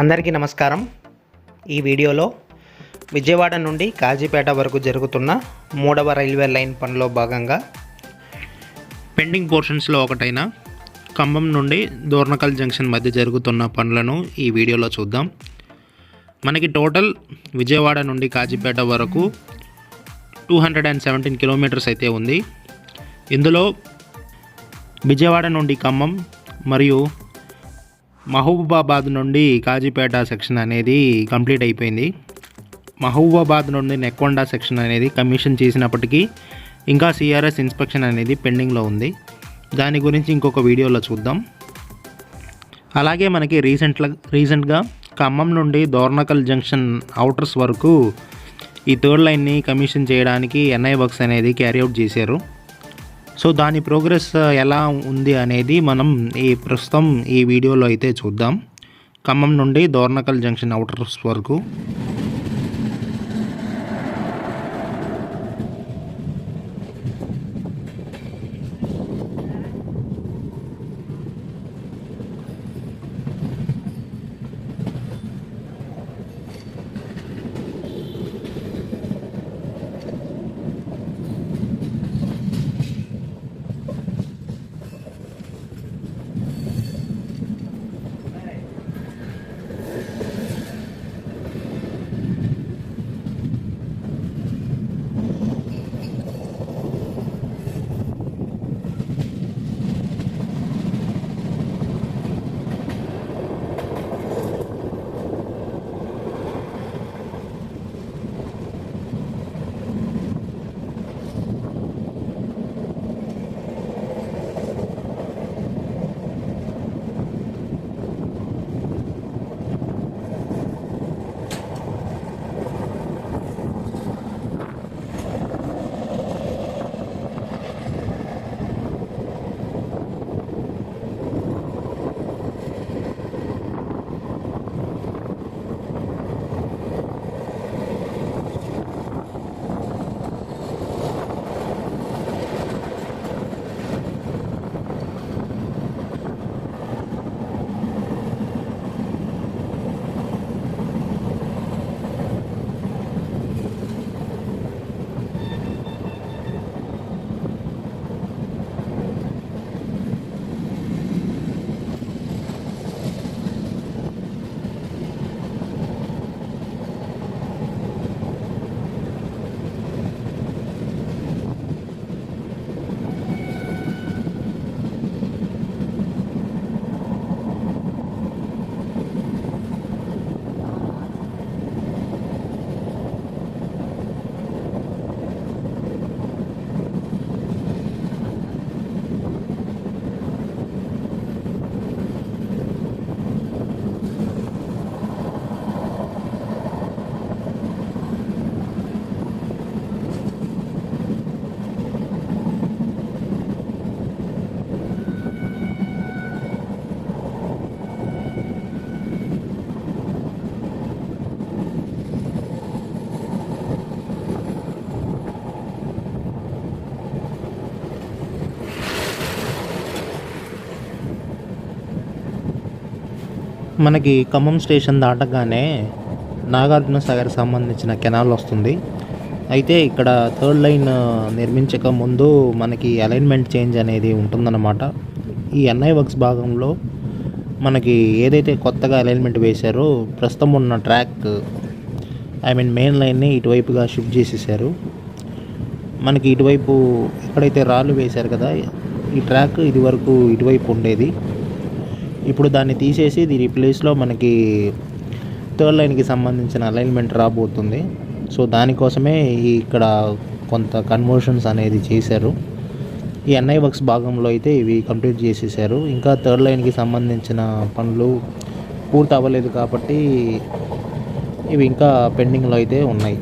అందరికీ నమస్కారం. ఈ వీడియోలో విజయవాడ నుండి కాజీపేట వరకు జరుగుతున్న మూడవ రైల్వే లైన్ పనిలో భాగంగా పెండింగ్ పోర్షన్స్లో ఒకటైన ఖమ్మం నుండి దోర్నకల్ జంక్షన్ మధ్య జరుగుతున్న పనులను ఈ వీడియోలో చూద్దాం. మనకి టోటల్ విజయవాడ నుండి కాజీపేట వరకు two hundred and seventeen kilometres అయితే ఉంది. ఇందులో విజయవాడ నుండి ఖమ్మం మరియు మహబూబాబాద్ నుండి కాజీపేట సెక్షన్ అనేది కంప్లీట్ అయిపోయింది. మహబూబాబాద్ నుండి నెక్కొండ సెక్షన్ అనేది కమిషన్ చేసినప్పటికీ ఇంకా సిఆర్ఎస్ ఇన్స్పెక్షన్ అనేది పెండింగ్లో ఉంది. దాని గురించి ఇంకొక వీడియోలో చూద్దాం. అలాగే మనకి రీసెంట్ల రీసెంట్గా ఖమ్మం నుండి దోర్నకల్ జంక్షన్ అవుటర్స్ వరకు ఈ థర్డ్ లైన్ని కమిషన్ చేయడానికి ఎన్ఐ వర్క్స్ అనేది క్యారీ అవుట్ చేశారు. సో దాని ప్రోగ్రెస్ ఎలా ఉంది అనేది మనం ఈ ప్రస్తుతం ఈ వీడియోలో అయితే చూద్దాం. ఖమ్మం నుండి దోర్నకల్ జంక్షన్ అవుటర్స్ వరకు మనకి ఖమ్మం స్టేషన్ దాటగానే నాగార్జున సాగర్ సంబంధించిన కెనాల్ వస్తుంది. అయితే ఇక్కడ థర్డ్ లైన్ నిర్మించక ముందు మనకి అలైన్మెంట్ చేంజ్ అనేది ఉంటుందన్నమాట. ఈ ఎన్ఐ వర్క్స్ భాగంలో మనకి ఏదైతే కొత్తగా అలైన్మెంట్ వేశారో ప్రస్తుతం ఉన్న ట్రాక్ ఐ మీన్ మెయిన్ లైన్ని ఇటువైపుగా షిఫ్ట్ చేసేసారు. మనకి ఇటువైపు ఎక్కడైతే రాళ్ళు వేశారు కదా ఈ ట్రాక్ ఇది వరకు ఇటువైపు ఉండేది. ఇప్పుడు దాన్ని తీసేసి దీని ప్లేస్లో మనకి థర్డ్ లైన్కి సంబంధించిన అలైన్మెంట్ రాబోతుంది. సో దానికోసమే ఇక్కడ కొంత కన్వర్షన్స్ అనేది చేశారు. ఈ ఎన్ఐ వర్క్స్ భాగంలో అయితే ఇవి కంప్లీట్ చేసేసారు. ఇంకా థర్డ్ లైన్కి సంబంధించిన పనులు పూర్తి అవ్వలేదు కాబట్టి ఇవి ఇంకా పెండింగ్లో అయితే ఉన్నాయి.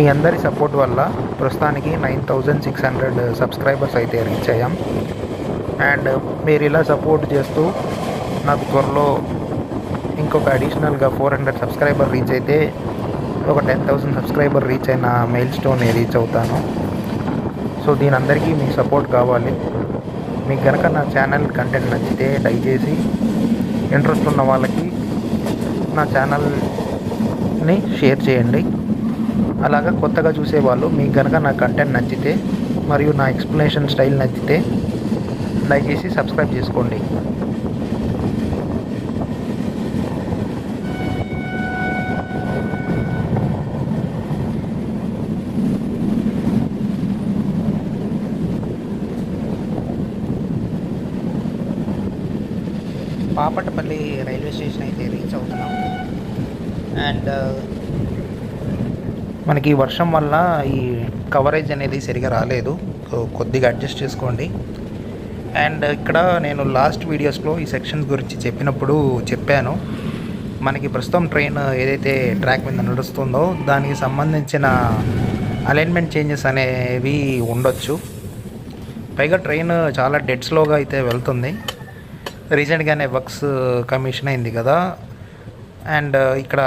మీ అందరి సపోర్ట్ వల్ల ప్రస్తుతానికి nine thousand six hundred subscribers అయితే రీచ్ అయ్యాం. అండ్ మీరు ఇలా సపోర్ట్ చేస్తూ నాకు త్వరలో ఇంకొక అడిషనల్గా ఫోర్ హండ్రెడ్ సబ్స్క్రైబర్ రీచ్ అయితే ఒక టెన్ థౌసండ్ సబ్స్క్రైబర్ రీచ్ అయిన మెయిల్ స్టోన్ రీచ్ అవుతాను. సో దీని అందరికీ మీ సపోర్ట్ కావాలి. మీకు కనుక నా ఛానల్ కంటెంట్ నచ్చితే దయచేసి ఇంట్రెస్ట్ ఉన్న వాళ్ళకి నా ఛానల్ని షేర్ చేయండి. అలాగా కొత్తగా చూసేవాళ్ళు మీకు కనుక నా కంటెంట్ నచ్చితే మరియు నా ఎక్స్ప్లెనేషన్ స్టైల్ నచ్చితే దయచేసి సబ్స్క్రైబ్ చేసుకోండి. పాపటపల్లి రైల్వే స్టేషన్ అయితే రీచ్ అవుతున్నాం. అండ్ మనకి వర్షం వల్ల ఈ కవరేజ్ అనేది సరిగా రాలేదు. కొద్దిగా అడ్జస్ట్ చేసుకోండి. అండ్ ఇక్కడ నేను లాస్ట్ వీడియోస్లో ఈ సెక్షన్స్ గురించి చెప్పినప్పుడు చెప్పాను. మనకి ప్రస్తుతం ట్రైన్ ఏదైతే ట్రాక్ మీద నడుస్తుందో దానికి సంబంధించిన అలైన్మెంట్ చేంజెస్ అనేవి ఉండొచ్చు. పైగా ట్రైన్ చాలా డెడ్ స్లోగా అయితే వెళ్తుంది. రీసెంట్గానే వర్క్స్ కమిషన్ అయింది కదా. అండ్ ఇక్కడ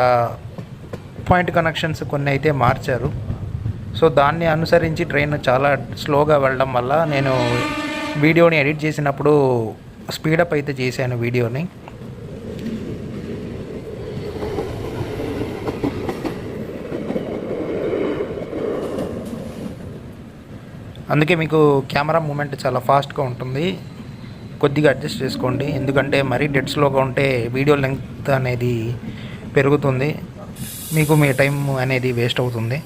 పాయింట్ కనెక్షన్స్ కొన్ని అయితే మార్చారు. సో దాన్ని అనుసరించి ట్రైన్ చాలా స్లోగా వెళ్ళడం వల్ల నేను వీడియోని ఎడిట్ చేసినప్పుడు స్పీడప్ అయితే చేశాను వీడియోని. అందుకే మీకు కెమెరా మూమెంట్ చాలా ఫాస్ట్గా ఉంటుంది. కొద్దిగా అడ్జస్ట్ చేసుకోండి. ఎందుకంటే మరీ డెడ్ స్లోగా ఉంటే వీడియో లెంగ్త్ అనేది పెరుగుతుంది. మీకు మీ టైం అనేది వేస్ట్ అవుతుంది.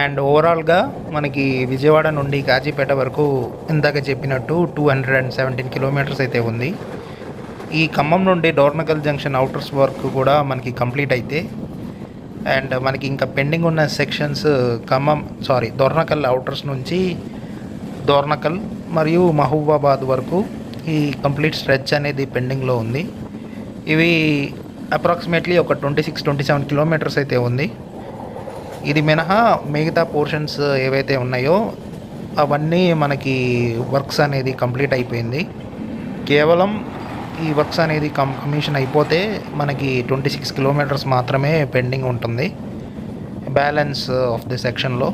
అండ్ ఓవరాల్గా మనకి విజయవాడ నుండి కాజీపేట వరకు ఇందాక చెప్పినట్టు two hundred and seventeen kilometres అయితే ఉంది. ఈ ఖమ్మం నుండి డోర్నకల్ జంక్షన్ అవుటర్స్ వర్క్ కూడా మనకి కంప్లీట్ అయితే. అండ్ మనకి ఇంకా పెండింగ్ ఉన్న sections Khammam sorry Dornakal outers నుంచి దోర్నకల్ మరియు మహబూబాబాద్ వరకు ఈ కంప్లీట్ స్ట్రెచ్ అనేది పెండింగ్లో ఉంది. ఇవి అప్రాక్సిమేట్లీ ఒక twenty six twenty seven kilometres అయితే ఉంది. ఇది మినహా మిగతా పోర్షన్స్ ఏవైతే ఉన్నాయో అవన్నీ మనకి వర్క్స్ అనేది కంప్లీట్ అయిపోయింది. కేవలం ఈ వర్క్స్ అనేది కం కమిషన్ అయిపోతే మనకి ట్వంటీ సిక్స్ కిలోమీటర్స్ మాత్రమే పెండింగ్ ఉంటుంది. బ్యాలెన్స్ ఆఫ్ ది సెక్షన్లో.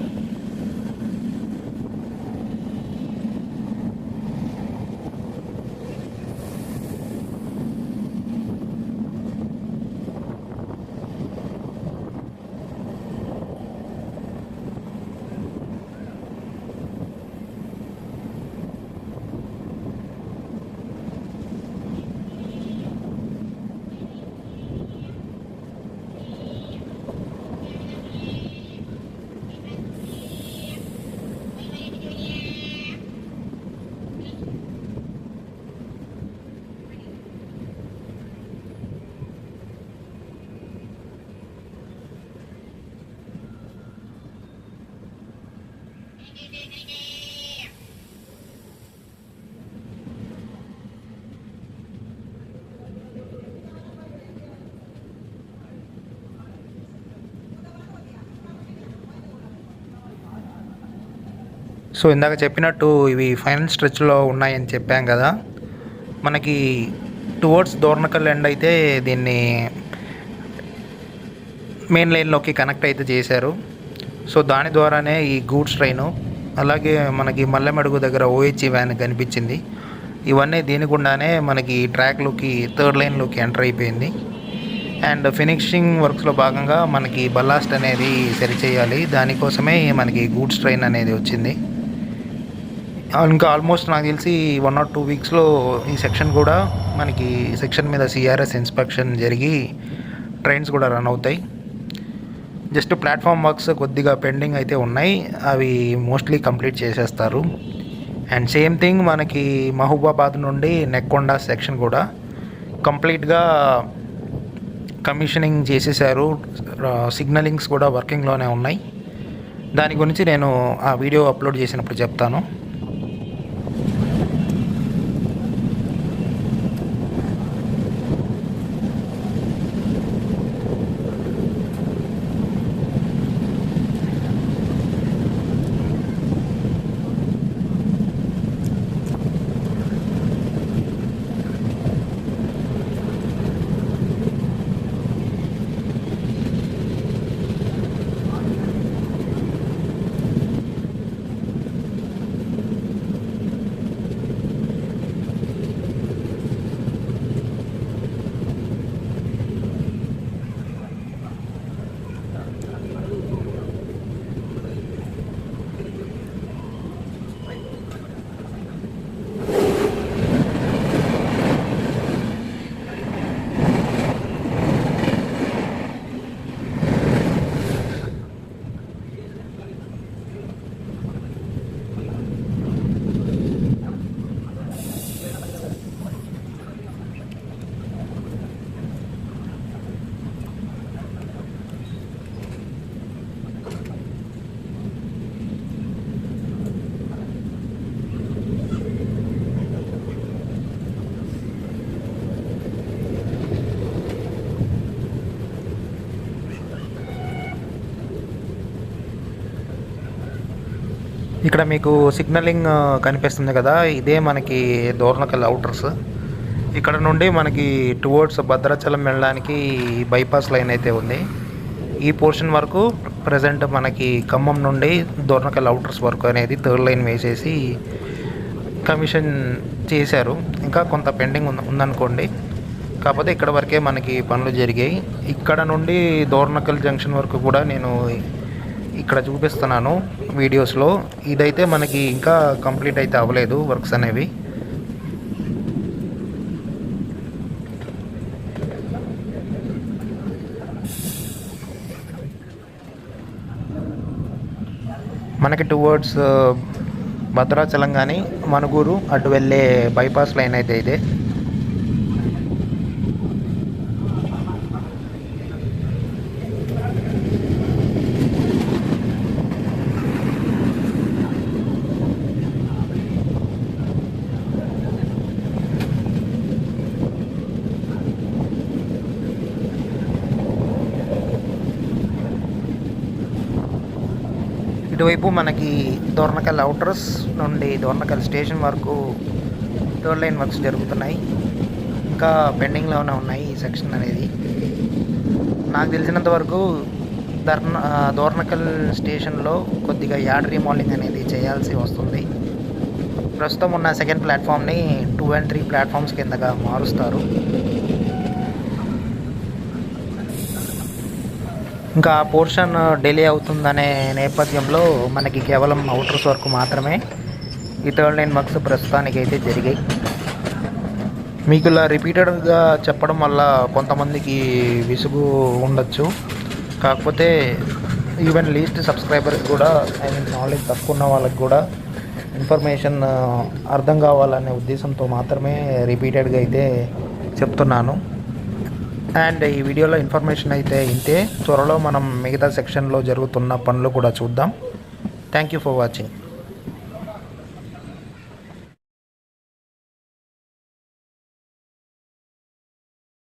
సో ఇందాక చెప్పినట్టు ఇవి ఫైనల్ స్ట్రెచ్లో ఉన్నాయని చెప్పాం కదా. మనకి టువర్డ్స్ దోర్నకల్ ఎండ్ అయితే దీన్ని మెయిన్ లైన్లోకి కనెక్ట్ అయితే చేశారు. సో దాని ద్వారానే ఈ గూడ్స్ ట్రైను అలాగే మనకి మల్లెమడుగు దగ్గర ఓహెచ్ఈ వ్యాన్ కనిపించింది. ఇవన్నీ దీని గుండానే మనకి ట్రాక్లోకి థర్డ్ లైన్లోకి ఎంటర్ అయిపోయింది. అండ్ ఫినిషింగ్ వర్క్స్లో భాగంగా మనకి బల్లాస్ట్ అనేది సరిచేయాలి. దానికోసమే మనకి గూడ్స్ ట్రైన్ అనేది వచ్చింది. ఇంకా ఆల్మోస్ట్ నాకు తెలిసి వన్ ఆర్ టూ వీక్స్లో ఈ సెక్షన్ కూడా మనకి సెక్షన్ మీద సిఆర్ఎస్ ఇన్స్పెక్షన్ జరిగి ట్రైన్స్ కూడా రన్ అవుతాయి. జస్ట్ ప్లాట్ఫామ్ వర్క్స్ కొద్దిగా పెండింగ్ అయితే ఉన్నాయి. అవి మోస్ట్లీ కంప్లీట్ చేసేస్తారు. అండ్ సేమ్ థింగ్ మనకి మహబూబాబాద్ నుండి నెక్కొండ సెక్షన్ కూడా కంప్లీట్గా కమిషనింగ్ చేసేసారు. సిగ్నలింగ్స్ కూడా వర్కింగ్లోనే ఉన్నాయి. దాని గురించి నేను ఆ వీడియో అప్లోడ్ చేసినప్పుడు చెప్తాను. ఇక్కడ మీకు సిగ్నలింగ్ కనిపిస్తుంది కదా. ఇదే మనకి దోర్నకల్ అవుటర్స్ ఇక్కడ నుండి మనకి టువర్డ్స్ భద్రాచలం వెళ్ళడానికి బైపాస్ లైన్ అయితే ఉంది. ఈ పోర్షన్ వరకు ప్రజెంట్ మనకి ఖమ్మం నుండి దోర్నకల్ అవుటర్స్ వరకు అనేది థర్డ్ లైన్ వేసేసి కమిషన్ చేశారు. ఇంకా కొంత పెండింగ్ ఉంది ఉందనుకోండి. కాకపోతే ఇక్కడ వరకే మనకి పనులు జరిగాయి. ఇక్కడ నుండి దోర్నకల్ జంక్షన్ వరకు కూడా నేను ఇక్కడ చూపిస్తున్నాను వీడియోస్లో. ఇదైతే మనకి ఇంకా కంప్లీట్ అయితే అవ్వలేదు వర్క్స్ అనేవి. మనకి టువర్డ్స్ uh, భద్రాచలం కానీ మనుగూరు అటు వెళ్ళే బైపాస్ లైన్ అయితే ఇదే. ఇటువైపు మనకి దోర్నకల్ అవుటర్స్ నుండి దోర్నకల్ స్టేషన్ వరకు టోల్ లైన్ వర్క్స్ జరుగుతున్నాయి. ఇంకా పెండింగ్లోనే ఉన్నాయి ఈ సెక్షన్ అనేది. నాకు తెలిసినంత వరకు ధర్న దోర్నకల్ స్టేషన్లో కొద్దిగా యార్డ్ రీమోడలింగ్ అనేది చేయాల్సి వస్తుంది. ప్రస్తుతం ఉన్న సెకండ్ ప్లాట్ఫామ్ని టూ అండ్ త్రీ ప్లాట్ఫామ్స్ కిందగా మారుస్తారు. ఇంకా ఆ పోర్షన్ డిలే అవుతుందనే నేపథ్యంలో మనకి కేవలం అవుటర్స్ వరకు మాత్రమే ఈ థర్డ్ లైన్ వర్క్స్ ప్రస్తుతానికి అయితే జరిగాయి. మీకు ఇలా రిపీటెడ్గా చెప్పడం వల్ల కొంతమందికి విసుగు ఉండొచ్చు. కాకపోతే ఈవెన్ లీస్ట్ సబ్స్క్రైబర్కి కూడా ఐ మీన్ నాలెడ్జ్ తక్కువ ఉన్న వాళ్ళకి కూడా ఇన్ఫర్మేషన్ అర్థం కావాలనే ఉద్దేశంతో మాత్రమే రిపీటెడ్గా అయితే చెప్తున్నాను. అండ్ ఈ వీడియోలో ఇన్ఫర్మేషన్ అయితే ఇంతే. త్వరలో మనం మిగతా సెక్షన్లో జరుగుతున్న పనులు కూడా చూద్దాం. Thank you for watching